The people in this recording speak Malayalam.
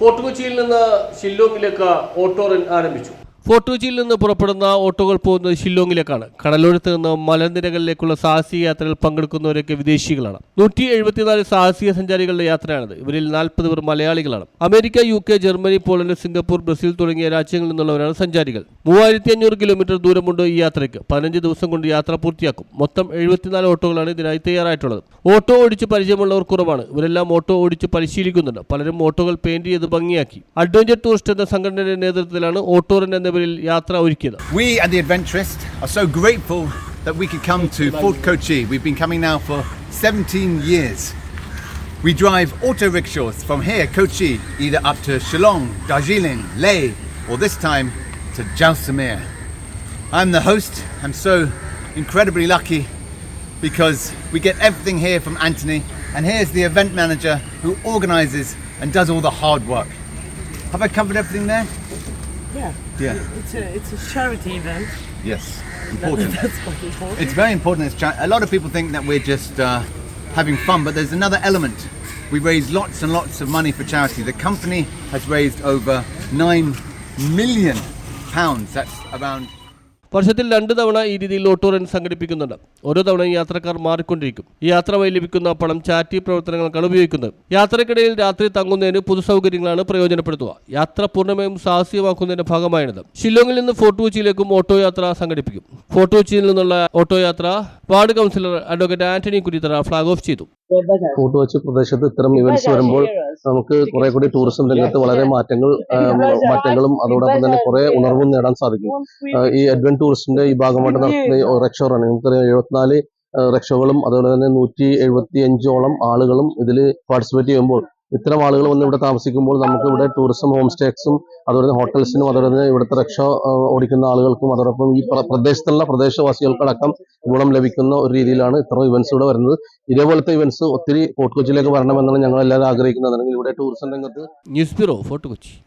Fort കൊച്ചിയിൽ നിന്ന് ഷില്ലോങ്ങിലേക്ക് ഓട്ടോ റൺ ആരംഭിച്ചു. ഫോർട്ട് നിന്ന് പുറപ്പെടുന്ന ഓട്ടോകൾ പോകുന്നത് ഷില്ലോങ്ങിലേക്കാണ്. കടലോരത്ത് നിന്ന് മലനിരകളിലേക്കുള്ള സാഹസിക യാത്രയിൽ പങ്കെടുക്കുന്നവരൊക്കെ വിദേശികളാണ്. നൂറ്റി എഴുപത്തിനാല് സാഹസിക സഞ്ചാരികളുടെ യാത്രയാണിത്. ഇവരിൽ നാൽപ്പത് പേർ മലയാളികളാണ്. America U K Germany Poland Singapore Brazil തുടങ്ങിയ രാജ്യങ്ങളിൽ നിന്നുള്ളവരാണ് സഞ്ചാരികൾ. മൂവായിരത്തി അഞ്ഞൂറ് കിലോമീറ്റർ ദൂരമുണ്ട് ഈ യാത്രയ്ക്ക്. പതിനഞ്ച് ദിവസം കൊണ്ട് യാത്ര പൂർത്തിയാക്കും. മൊത്തം എഴുപത്തിനാല് ഓട്ടോകളാണ് ഇതിനായി തയ്യാറായിട്ടുള്ളത്. ഓട്ടോ ഓടിച്ച് പരിചയമുള്ളവർ കുറവാണ്. ഇവരെല്ലാം ഓട്ടോ ഓടിച്ച് പരിശീലിക്കുന്നുണ്ട്. പലരും ഓട്ടോകൾ പെയിന്റ് ചെയ്ത് ഭംഗിയാക്കി. അഡ്വഞ്ചർ ടൂറിസ്റ്റ് എന്ന സംഘടനയുടെ നേതൃത്വത്തിലാണ് ഓട്ടോ എന്ന പേരിൽ യാത്ര ഒരുക്കിയത് We at the Adventurist are so grateful that we could come to Fort Kochi. We've been coming now for 17 years. We drive auto rickshaws from here, Kochi, either up to Shillong, Darjeeling, Leh, or this time to Jaisalmer. I'm the host. I'm so incredibly lucky because we get everything here from Anthony, and here's the event manager who organizes and does all the hard work. Have I covered everything there? Yeah, Yeah. it's a it's a charity event. Yes. Important. That's quite important. It's very important. It's cha- a lot of people think that we're just uh, having fun, but there's another element. We raise lots and lots of money for charity. The company has raised over nine million pounds. That's around വർഷത്തിൽ രണ്ട് തവണ ഈ രീതിയിൽ ഓട്ടോ റൺ സംഘടിപ്പിക്കുന്നുണ്ട്. ഓരോ തവണയും യാത്രക്കാർ മാറിക്കൊണ്ടിരിക്കും. ഈ യാത്ര വഴി ലഭിക്കുന്ന പണം ചാറ്റി പ്രവർത്തനങ്ങൾക്കാണ് ഉപയോഗിക്കുന്നത്. യാത്രക്കിടയിൽ രാത്രി തങ്ങുന്നതിന് പൊതുസൗകര്യങ്ങളാണ് പ്രയോജനപ്പെടുത്തുക. യാത്ര പൂർണമായും സാഹസികമാക്കുന്നതിന്റെ ഭാഗമാണിത്. ഷില്ലോങ്ങിൽ നിന്ന് ഫോർട്ട് കൊച്ചിയിലേക്കും ഓട്ടോ യാത്ര സംഘടിപ്പിക്കും. ഫോർട്ട് കൊച്ചിയിൽ നിന്നുള്ള ഓട്ടോ യാത്ര ward councillor advocate Antony Kurithara flag off ചെയ്തു. ഫോർട്ട് കൊച്ചി പ്രദേശത്ത് ഇത്തരം ഇവന്റ്സ് വരുമ്പോൾ നമുക്ക് കുറെ കൂടി ടൂറിസം രംഗത്ത് വളരെ മാറ്റങ്ങൾ മാറ്റങ്ങളും അതോടൊപ്പം തന്നെ കുറെ ഉണർവും നേടാൻ സാധിക്കും. ഈ അഡ്വൻ ടൂറിസ്റ്റിന്റെ ഈ ഭാഗമായിട്ട് നടത്തുന്ന ഈ റിക്ഷ റൺ നമുക്കറിയാം എഴുപത്തിനാല് റക്ഷകളും അതുപോലെ തന്നെ നൂറ്റി എഴുപത്തി അഞ്ചോളം ആളുകളും ഇതിൽ പാർട്ടിസിപ്പേറ്റ് ചെയ്യുമ്പോൾ ഇത്തരം ആളുകൾ വന്ന് ഇവിടെ താമസിക്കുമ്പോൾ നമുക്ക് ഇവിടെ ടൂറിസം ഹോം സ്റ്റേക്സും അതുപോലെ ഹോട്ടൽസിനും അതുപോലെ തന്നെ ഇവിടുത്തെ രക്ഷ ഓടിക്കുന്ന ആളുകൾക്കും അതോടൊപ്പം ഈ പ്ര- പ്രദേശത്തുള്ള പ്രദേശവാസികൾക്കടക്കം ഗുണം ലഭിക്കുന്ന ഒരു രീതിയിലാണ് ഇത്തരം ഇവന്റ്സ് ഇവിടെ വരുന്നത്. ഇതേപോലത്തെ ഇവന്റ്സ് ഒത്തിരി ഫോർട്ട് കൊച്ചിയിലേക്ക് വരണമെന്നാണ് ഞങ്ങൾ എല്ലാവരും ആഗ്രഹിക്കുന്നത്. അല്ലെങ്കിൽ ഇവിടെ ടൂറിസം രംഗത്ത് ന്യൂസ് ബ്യൂറോ ഫോർട്ട് കൊച്ചി